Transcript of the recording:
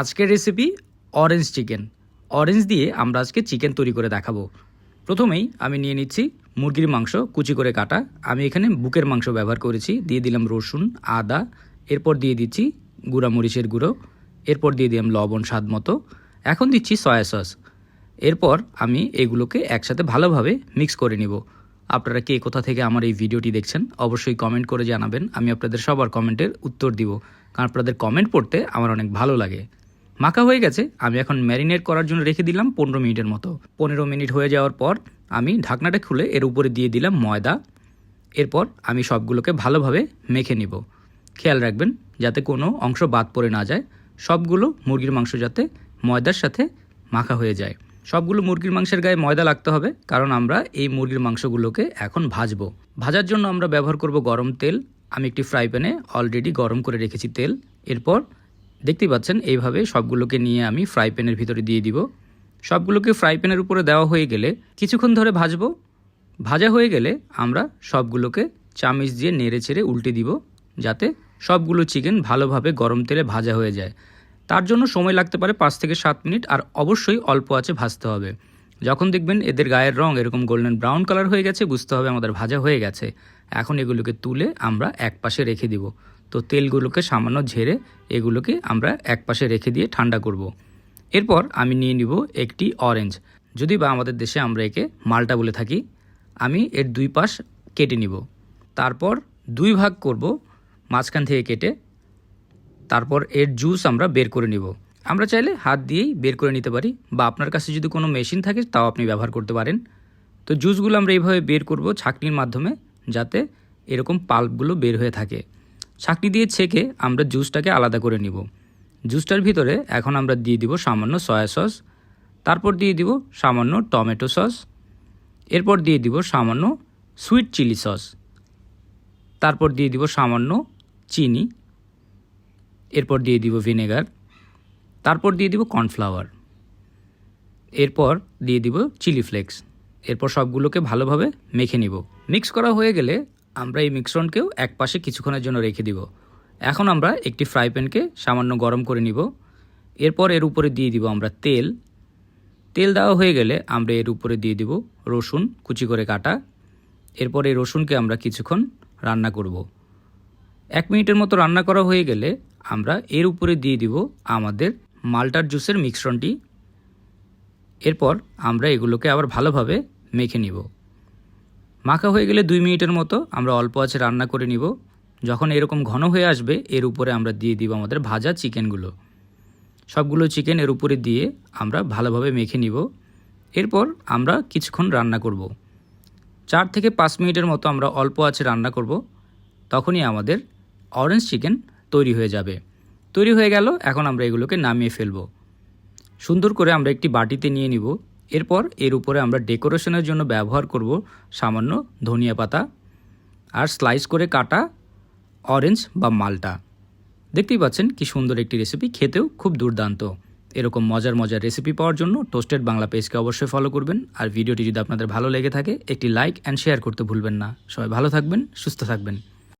আজকের recipe orange chicken orange দিয়ে আমরা আজকে চিকেন তৈরি করে দেখাবো। প্রথমেই আমি নিয়ে নিচ্ছি মুরগির মাংস কুচি করে কাটা। আমি এখানে বুকের মাংস ব্যবহার করেছি। দিয়ে দিলাম রসুন, আদা, এরপর দিয়ে দিচ্ছি গুঁড়া মরিচের গুঁড়ো। এরপর দিয়ে দিলাম লবণ স্বাদ মতো। এখন দিচ্ছি সয়া সস এরপর আমি এগুলোকে একসাথে ভালোভাবে মিক্স করে নিব। আপনারা কে কোথা থেকে আমার এই ভিডিওটি দেখছেন, অবশ্যই কমেন্ট করে জানাবেন। আমি আপনাদের সবার কমেন্টের উত্তর দিব। কারণ আপনাদের কমেন্ট পড়তে আমার অনেক ভালো লাগে। মাখা হয়ে গেছে। আমি এখন ম্যারিনেট করার জন্য রেখে দিলাম পনেরো মিনিটের মতো। পনেরো মিনিট হয়ে যাওয়ার পর আমি ঢাকনাটা খুলে এর উপরে দিয়ে দিলাম ময়দা। এরপর আমি সবগুলোকে ভালোভাবে মেখে নিব। খেয়াল রাখবেন, যাতে কোনো অংশ বাদ পড়ে না যায়। সবগুলো মুরগির মাংস যাতে ময়দার সাথে মাখা হয়ে যায়। সবগুলো মুরগির মাংসের গায়ে ময়দা লাগতে হবে, কারণ আমরা এই মুরগির মাংসগুলোকে এখন ভাজবো। ভাজার জন্য আমরা ব্যবহার করব গরম তেল। আমি একটি ফ্রাই প্যানে অলরেডি গরম করে রেখেছি তেল। এরপর দেখতেই পাচ্ছেন, এইভাবে সবগুলোকে নিয়ে আমি ফ্রাই প্যানের ভিতরে দিয়ে দিব। সবগুলোকে ফ্রাই প্যানের উপরে দেওয়া হয়ে গেলে কিছুক্ষণ ধরে ভাজবো। ভাজা হয়ে গেলে আমরা সবগুলোকে চামিচ দিয়ে নেড়ে চেড়ে উল্টে দিব, যাতে সবগুলো চিকেন ভালোভাবে গরম তেলে ভাজা হয়ে যায়। তার জন্য সময় লাগতে পারে পাঁচ থেকে সাত মিনিট, আর অবশ্যই অল্প আছে ভাজতে হবে। যখন দেখবেন এদের গায়ের রং এরকম গোল্ডেন ব্রাউন কালার হয়ে গেছে, বুঝতে হবে আমাদের ভাজা হয়ে গেছে। এখন এগুলোকে তুলে আমরা এক পাশে রেখে দিব। তো তেলগুলোকে সামান্য ঝেড়ে এগুলোকে আমরা এক পাশে রেখে দিয়ে ঠান্ডা করব। এরপর আমি নিয়ে নিব একটি অরেঞ্জ। যদি বা আমাদের দেশে আমরা একে মালটা বলে থাকি, আমি এর দুই পাশ কেটে নিব। তারপর দুই ভাগ করব, মাঝখান থেকে কেটে তারপর এর জুস আমরা বের করে নিব। আমরা চাইলে হাত দিয়েই বের করে নিতে পারি বা আপনার কাছে যদি কোনো মেশিন থাকে তাও আপনি ব্যবহার করতে পারেন। তো জুসগুলো আমরা এইভাবে বের করব ছাঁকনির মাধ্যমে যাতে এরকম পাল্পগুলো বের হয়ে থাকে। ছাঁকনি দিয়ে ছেঁকে আমরা জুসটাকে আলাদা করে নিব। জুসটার ভিতরে এখন আমরা দিয়ে দিব সামান্য সয়া সস, তারপর দিয়ে দিব সামান্য টমেটো সস, এরপর দিয়ে দিব সামান্য সুইট চিলি সস, তারপর দিয়ে দিব সামান্য চিনি, এরপর দিয়ে দিব ভিনেগার, তারপর দিয়ে দিব কর্নফ্লাওয়ার, এরপর দিয়ে দিব চিলি ফ্লেক্স, এরপর সবগুলোকে ভালোভাবে মেখে নিব। মিক্স করা হয়ে গেলে আমরা এই মিশ্রণকেও এক পাশে কিছুক্ষণের জন্য রেখে দিব। এখন আমরা একটি ফ্রাই প্যানকে সামান্য গরম করে নিব। এরপর এর উপরে দিয়ে দিব আমরা তেল। তেল দেওয়া হয়ে গেলে আমরা এর উপরে দিয়ে দিব রসুন কুচি করে কাটা। এরপর এই রসুনকে আমরা কিছুক্ষণ রান্না করব। এক মিনিটের মতো রান্না করা হয়ে গেলে আমরা এর উপরে দিয়ে দিব আমাদের মাল্টার জুসের মিশ্রণটি। এরপর আমরা এগুলোকে আবার ভালোভাবে মেখে নিব। মাখা হয়ে গেলে দুই মিনিটের মতো আমরা অল্প আছে রান্না করে নিব। যখন এরকম ঘন হয়ে আসবে, এর উপরে আমরা দিয়ে দিব আমাদের ভাজা চিকেনগুলো। সবগুলো চিকেন এর উপরে দিয়ে আমরা ভালোভাবে মেখে নিব। এরপর আমরা কিছুক্ষণ রান্না করব। চার থেকে পাঁচ মিনিটের মতো আমরা অল্প আছে রান্না করব। তখনই আমাদের অরেঞ্জ চিকেন তৈরি হয়ে যাবে। তৈরি হয়ে গেল, এখন আমরা এগুলোকে নামিয়ে ফেলব। সুন্দর করে আমরা একটি বাটিতে নিয়ে নিব। এরপর এর উপরে আমরা ডেকোরেশনের জন্য ব্যবহার করব সামান্য ধনিয়া পাতা আর স্লাইস করে কাটা অরেঞ্জ বা মালটা। দেখতেই পাচ্ছেন কি সুন্দর একটি রেসিপি খেতেও খুব দুর্দান্ত। এরকম মজার মজার রেসিপি পাওয়ার জন্য টোস্টেড বাংলা পেজকে অবশ্যই ফলো করবেন। আর ভিডিওটি যদি আপনাদের ভালো লেগে থাকে, একটি লাইক অ্যান্ড শেয়ার করতে ভুলবেন না। সবাই ভালো থাকবেন, সুস্থ থাকবেন।